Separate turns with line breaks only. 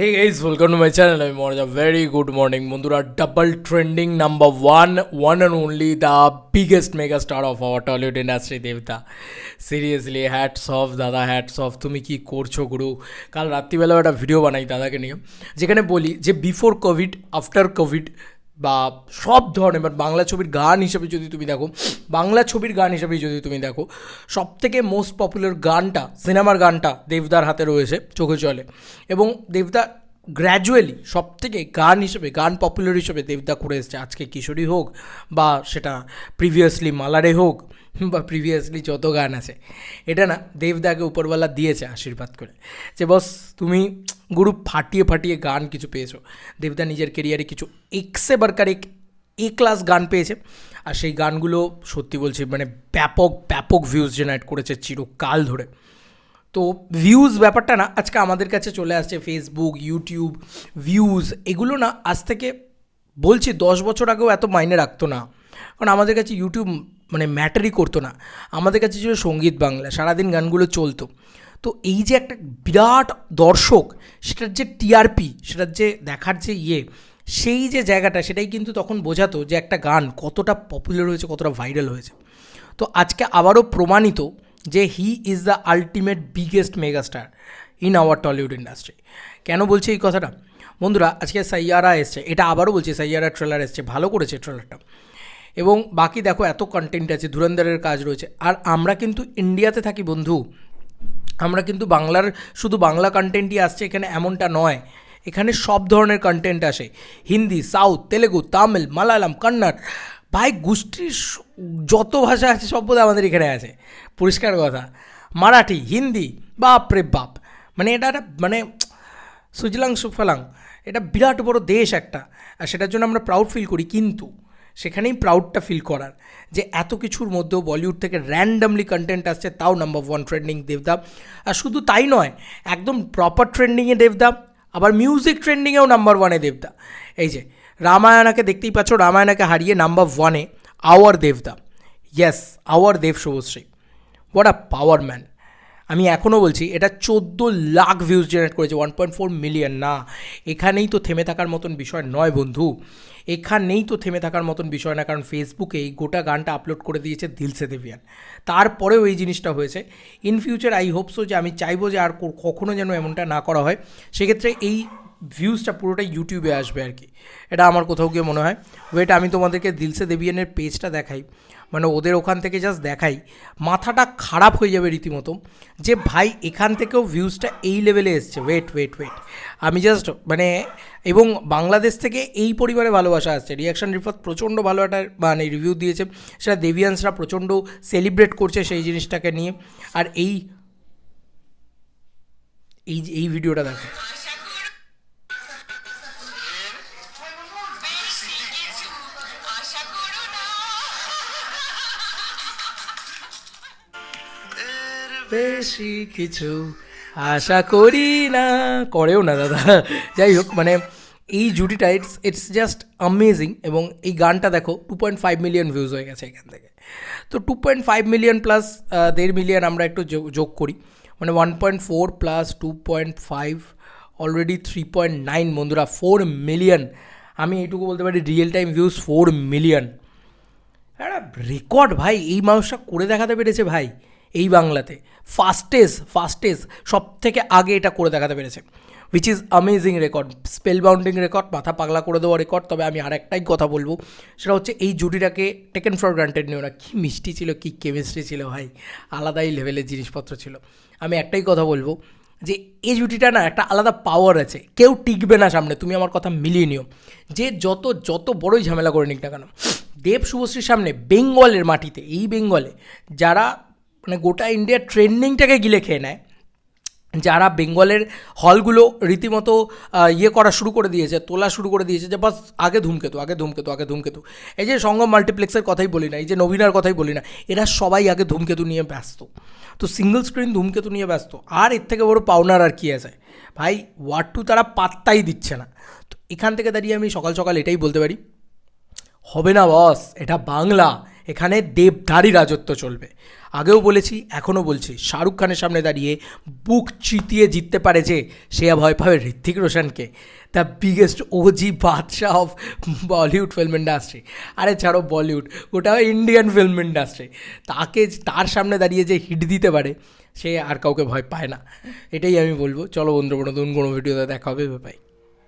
Hey guys welcome to my channel আমি মর্জা very good morning বন্ধুরা double trending number one one and only the biggest mega star of our Tollywood industry দেবতা seriously hats off দাদা hats off তুমি কি করছ গুরু কাল রাত্রিবেলাও একটা ভিডিও বানাই দাদাকে নিয়ে যেখানে বলি যে বিফোর কোভিড আফটার কোভিড বা সব ধরনের বাট বাংলা ছবির গান হিসেবে যদি তুমি দেখো, বাংলা ছবির গান হিসেবে যদি তুমি দেখো সব থেকে মোস্ট পপুলার গানটা, সিনেমার গানটা দেবদার হাতে রয়েছে চোখে চলে এবং দেবদা গ্র্যাজুয়ালি সব থেকে গান হিসেবে, গান পপুলার হিসেবে দেবদা করে এসছে। আজকে কিশোরী হোক বা সেটা প্রিভিয়াসলি মালারে হোক বা প্রিভিয়াসলি যত গান আছে। এটা না দেবদাকে উপরওয়ালা দিয়েছে আশীর্বাদ করে। যে বস তুমি গুরু ফাটিয়ে ফাটিয়ে গান কিছু পেয়েছ। দেবদা নিজের কেরিয়ারে কিছু এক্সে বারকার এক এ ক্লাস গান পেয়েছে। আর সেই গানগুলো সত্যি বলছি মানে ব্যাপক ব্যাপক ভিউজ জেনারেট করেছে চিরকাল ধরে। তো ভিউজ ব্যাপারটা না, আজকে আমাদের কাছে চলে আসছে ফেসবুক ইউটিউব ভিউজ এগুলো না আজ থেকে বলছি দশ বছর আগেও এত মাইনে রাখতো না। কারণ আমাদের কাছে ইউটিউব মানে ম্যাটারই করতো না। আমাদের কাছে ছিল সংগীত বাংলা, সারাদিন গানগুলো চলতো। তো এই যে একটা বিরাট দর্শক, সেটার যে টিআরপি সেটার যে দেখার যে ইয়ে সেই যে জায়গাটা, সেটাই কিন্তু তখন বোঝাতো যে একটা গান কতটা পপুলার হয়েছে, কতটা ভাইরাল হয়েছে। তো আজকে আবারও প্রমাণিত যে he is the ultimate biggest megastar in our Tollywood industry কেন বলছি এই কথাটা? বন্ধুরা, আজকে সাইয়ারা এসছে, এটা আবারও বলছি, সাইয়ারা ট্রেলার এসছে, ভালো করেছে ট্রেলারটা এবং বাকি দেখো এত কন্টেন্ট আছে, ধুরন্ধরের কাজ রয়েছে। আর আমরা কিন্তু ইন্ডিয়াতে থাকি বন্ধু। আমরা কিন্তু বাংলার, শুধু বাংলা কন্টেন্টই আসছে এখানে এমনটা নয়। এখানে সব ধরনের কন্টেন্ট আসে। হিন্দি সাউথ তেলেগু, তামিল, মালায়ালাম কন্নড় ভাই, গোষ্ঠীর যত ভাষা আছে সব বোধহয় আমাদের এখানে আছে। পরিষ্কার কথা। মারাঠি, হিন্দি, বাপ রে বাপ। মানে এটা একটা মানে সুজলাং সুফলাং। এটা বিরাট বড় দেশ একটা। আর সেটার জন্য আমরা প্রাউড ফিল করি। কিন্তু সেখানেই প্রাউডটা ফিল করার। যে এত কিছুর মধ্যেও বলিউড থেকে র্যান্ডামলি কন্টেন্ট আসছে, তাও নাম্বার ওয়ান ট্রেন্ডিং দেবদা আর শুধু তাই নয়, একদম প্রপার ট্রেন্ডিংয়ে দেবদা আবার মিউজিক ট্রেন্ডিংয়েও নাম্বার ওয়ানে দেবদা এই যে রামায়ণাকে দেখতেই পাচ্ছ রামায়ণাকে হারিয়ে নাম্বার ওয়ানে আওয়ার দেবদা yes our Dev Subhashree what a power man আমি এখনও বলছি, এটা চোদ্দ লাখ ভিউজ জেনারেট করেছে ওয়ান পয়েন্ট ফোর মিলিয়ন না, এখানেই তো থেমে থাকার মতন বিষয় নয় বন্ধু। এখানেই তো থেমে থাকার মতন বিষয় না, কারণ ফেসবুকে এই গোটা গানটা আপলোড করে দিয়েছে দিলসে দেবিয়ান। তারপরেও এই জিনিসটা হয়েছে। ইন ফিউচার আই হোপসো যে আমি চাইব যে আর কখনো যেন এমনটা না করা হয়। সেক্ষেত্রে এই ভিউজটা পুরোটাই ইউটিউবে আসবে আর কি। এটা আমার কোথাও গিয়ে মনে হয়। ওয়েট আমি তোমাদেরকে দিলসে দেবিয়ানের পেজটা দেখাই। মানে ওদের ওখান থেকে জাস্ট দেখাই। মাথাটা খারাপ হয়ে যাবে রীতিমতো যে ভাই এখান থেকেও ভিউজটা এই লেভেলে এসছে। ওয়েট ওয়েট ওয়েট আমি জাস্ট মানে এবং বাংলাদেশ থেকে এই পরিবারে ভালোবাসা আসছে। রিয়াকশন রিফাত প্রচণ্ড ভালো একটা মানে রিভিউ দিয়েছে। সেটা দেবিয়ান্সরা প্রচণ্ড সেলিব্রেট করছে সেই জিনিসটাকে নিয়ে। আর এই এই এই ভিডিওটা দেখো।
বেশি কিছু আশা করো না।
করেও না, দাদা। যাই হোক মানে এই জুটিটা ইটস ইটস জাস্ট অ্যামেজিং এবং এই গানটা দেখো two point five million views হয়ে গেছে এখান থেকে। তো two point five million plus দেড় মিলিয়ন আমরা একটু যোগ- যোগ করি। মানে one point four plus two point five already three point nine বন্ধুরা ফোর মিলিয়ন আমি এইটুকু বলতে পারি real time views four million একটা রেকর্ড ভাই, এই মানুষটা করে দেখাতে পেরেছে, ভাই। এই বাংলাতে। ফাস্টেস্ট ফাস্টেস্ট সব থেকে আগে এটা করে দেখাতে পেরেছে। Which is amazing record spell bounding record মাথা পাগলা করে দেওয়া রেকর্ড তবে আমি আর একটাই কথা বলব, সেটা হচ্ছে এই জুটিটাকে টেকেন ফর গ্রান্টেড নিও না। কী মিষ্টি ছিল, কী কেমিস্ট্রি ছিল ভাই। আলাদাই লেভেলের জিনিসপত্র ছিল। আমি একটাই কথা বলব যে এই জুটিটা না একটা আলাদা পাওয়ার আছে। কেউ টিকবে না সামনে, তুমি আমার কথা মিলিয়ে নিও। যে যত যত বড়ই ঝামেলা করে নিক না কেন, দেব শুভশ্রীর সামনে বেঙ্গলের মাটিতে, এই বেঙ্গলে যারা মানে গোটা ইন্ডিয়ার ট্রেন্ডিংটাকে গিলে খেয়ে নেয়। যারা বেঙ্গলের হলগুলো রীতিমতো ইয়ে করা শুরু করে দিয়েছে, তোলা শুরু করে দিয়েছে যে বাস আগে ধূমকেতু আগে ধূমকেতু আগে ধূমকেতু। এই যে সঙ্গম মাল্টিপ্লেক্সের কথাই বলি না, এই যে নবীনার কথাই বলি না, এরা সবাই আগে ধূমকেতু নিয়ে ব্যস্ত। তো সিঙ্গল স্ক্রিন ধূমকেতু নিয়ে ব্যস্ত, আর এর থেকে বড় পাওনার আর কি আছে? ভাই ওয়ার্ড টু তারা পাত্তাই দিচ্ছে না। তো এখান থেকে দাঁড়িয়ে আমি সকাল সকাল এটাই বলতে পারি। হবে না বস এটা বাংলা, এখানে দেবধারী রাজত্ব চলবে। আগেও বলেছি, এখনও বলছি। শাহরুখ খানের সামনে দাঁড়িয়ে বুক চিতিয়ে জিততে পারে যে সে ভয় পাবে Hrithik রোশনকে। The biggest OG badshah of Bollywood film industry আরে ছাড়ো বলিউড ওটা ইন্ডিয়ান ফিল্ম ইন্ডাস্ট্রি তাকে তার সামনে দাঁড়িয়ে যে হিট দিতে পারে, সে আর কাউকে ভয় পায় না। এটাই আমি বলব। চলো বন্ধু নতুন কোনো ভিডিওতে দেখা হবে বাই